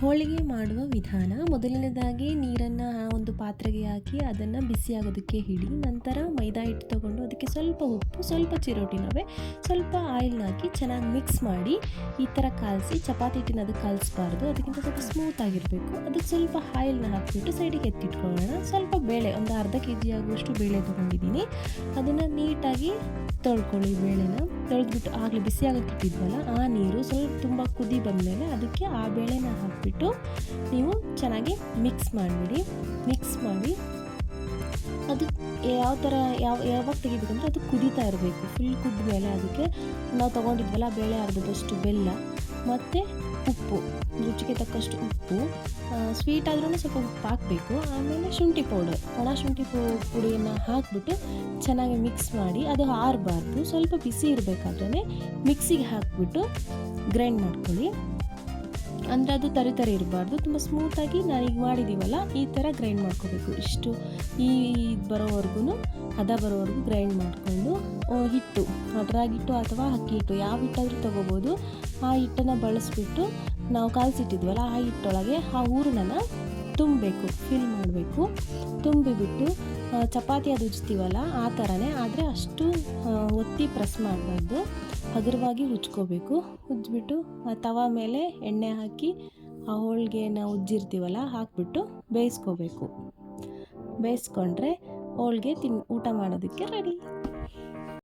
ಹೋಳಿಗೆ ಮಾಡುವ ವಿಧಾನ. ಮೊದಲನೇದಾಗಿ ನೀರನ್ನು ಒಂದು ಪಾತ್ರೆಗೆ ಹಾಕಿ ಅದನ್ನು ಬಿಸಿಯಾಗೋದಕ್ಕೆ ಹಿಡಿ, ನಂತರ ಮೈದಾ ಹಿಟ್ಟು ತಗೊಂಡು ಅದಕ್ಕೆ ಸ್ವಲ್ಪ ಉಪ್ಪು, ಸ್ವಲ್ಪ ಚಿರೋಟಿ ರವೆ ಸ್ವಲ್ಪ ಆಯಿಲ್ನ ಹಾಕಿ ಚೆನ್ನಾಗಿ ಮಿಕ್ಸ್ ಮಾಡಿ ಈ ಥರ ಕಾಲಿಸಿ, ಚಪಾತಿ ಹಿಟ್ಟಿನ ಅದಕ್ಕೆ ಕಲಿಸ್ಬಾರ್ದು. ಅದಕ್ಕಿಂತ ಸ್ವಲ್ಪ ಸ್ಮೂತ್ ಆಗಿರಬೇಕು. ಅದಕ್ಕೆ ಸ್ವಲ್ಪ ಆಯಿಲ್ನ ಹಾಕಿಬಿಟ್ಟು ಸೈಡಿಗೆ ಎತ್ತಿಟ್ಕೊಳ್ಳೋಣ. ಸ್ವಲ್ಪ ಬೇಳೆ, ಒಂದು ಅರ್ಧ ಕೆ ಜಿ ಆಗುವಷ್ಟು ಬೇಳೆ ತೊಗೊಂಡಿದ್ದೀನಿ. ಅದನ್ನು ನೀಟಾಗಿ ತೊಳ್ಕೊಳ್ಳಿ ಬೇಳೆನ. ತೊಳೆದ್ಬಿಟ್ಟು ಆಗಲೇ ಬಿಸಿ ಆಗಕ್ಕೆ ಇಟ್ಟಿದ್ವಲ್ಲ, ಆ ನೀರು ಸ್ವಲ್ಪ ತುಂಬ ಕುದಿ ಬಂದಮೇಲೆ ಅದಕ್ಕೆ ಆ ಬೇಳೆನ ಹಾಕಿಬಿಟ್ಟು ನೀವು ಚೆನ್ನಾಗಿ ಮಿಕ್ಸ್ ಮಾಡಿಬಿಡಿ. ಮಿಕ್ಸ್ ಮಾಡಿ ಅದು ಯಾವ ಥರ, ಯಾವ ಯಾವಾಗ ತೆಗಿಬೇಕಂದ್ರೆ ಅದು ಕುದೀತಾ ಇರಬೇಕು. ಫುಲ್ ಕುದ್ದ ಮೇಲೆ ಅದಕ್ಕೆ ನಾವು ತೊಗೊಂಡಿದ್ವಲ್ಲ ಬೇಳೆ ಅರ್ಧದಷ್ಟು ಬೆಲ್ಲ, ಮತ್ತು ಉಪ್ಪು, ರುಚಿಗೆ ತಕ್ಕಷ್ಟು ಉಪ್ಪು ಸ್ವೀಟ್ ಆದ್ರೂ ಸ್ವಲ್ಪ ಉಪ್ಪು ಹಾಕಬೇಕು. ಆಮೇಲೆ ಶುಂಠಿ ಪೌಡರ್. ಒಣ ಶುಂಠಿ ಪುಡಿಯನ್ನು ಹಾಕಿಬಿಟ್ಟು ಚೆನ್ನಾಗಿ ಮಿಕ್ಸ್ ಮಾಡಿ ಅದು ಆರಬಾರ್ದು. ಸ್ವಲ್ಪ ಬಿಸಿ ಇರಬೇಕಾದ್ರೆ ಮಿಕ್ಸಿಗೆ ಹಾಕಿಬಿಟ್ಟು ಗ್ರೈಂಡ್ ಮಾಡ್ಕೊಳ್ಳಿ. ಅಂದರೆ ಅದು ತರಿ ತರಿ ಇರಬಾರ್ದು. ತುಂಬ ಸ್ಮೂತಾಗಿ ನಾನೀಗ ಮಾಡಿದ್ದೀವಲ್ಲ ಈ ಥರ ಗ್ರೈಂಡ್ ಮಾಡ್ಕೋಬೇಕು. ಇಷ್ಟು ಈ ಬರೋವರೆಗೂ ಹದ ಬರೋವರೆಗೂ ಗ್ರೈಂಡ್ ಮಾಡಿಕೊಂಡು ಹಿಟ್ಟು ಹಿಟ್ಟು ಅಥವಾ ಅಕ್ಕಿ ಹಿಟ್ಟು ಯಾವ ಹಿಟ್ಟಾದರೂ ತೊಗೋಬೋದು. ಆ ಹಿಟ್ಟನ್ನು ಬಳಸಿಬಿಟ್ಟು ನಾವು ಕಾಯಿಸಿಟ್ಟಿದ್ವಲ್ಲ ಆ ಹಿಟ್ಟೊಳಗೆ ಆ ಹೂರಣನ ತುಂಬಬೇಕು ಫಿಲ್ ಮಾಡಬೇಕು. ತುಂಬಿಬಿಟ್ಟು ಚಪಾತಿ ಅದು ಉಜ್ತೀವಲ್ಲ, ಆ ಥರನೇ ಆದರೆ ಅಷ್ಟು ಒತ್ತಿ ಪ್ರೆಸ್ ಮಾಡಬಾರ್ದು. ಹಗುರವಾಗಿ ಉಜ್ಕೋಬೇಕು. ಉಜ್ಜಿಬಿಟ್ಟು ತವ ಮೇಲೆ ಎಣ್ಣೆ ಹಾಕಿ ಆ ಹೋಳಿಗೆನ ಉಜ್ಜಿರ್ತೀವಲ್ಲ, ಹಾಕ್ಬಿಟ್ಟು ಬೇಯಿಸ್ಕೋಬೇಕು. ಬೇಯಿಸ್ಕೊಂಡ್ರೆ ಹೋಳಿಗೆ ತಿನ್, ಊಟ ಮಾಡೋದಕ್ಕೆ ರೆಡಿ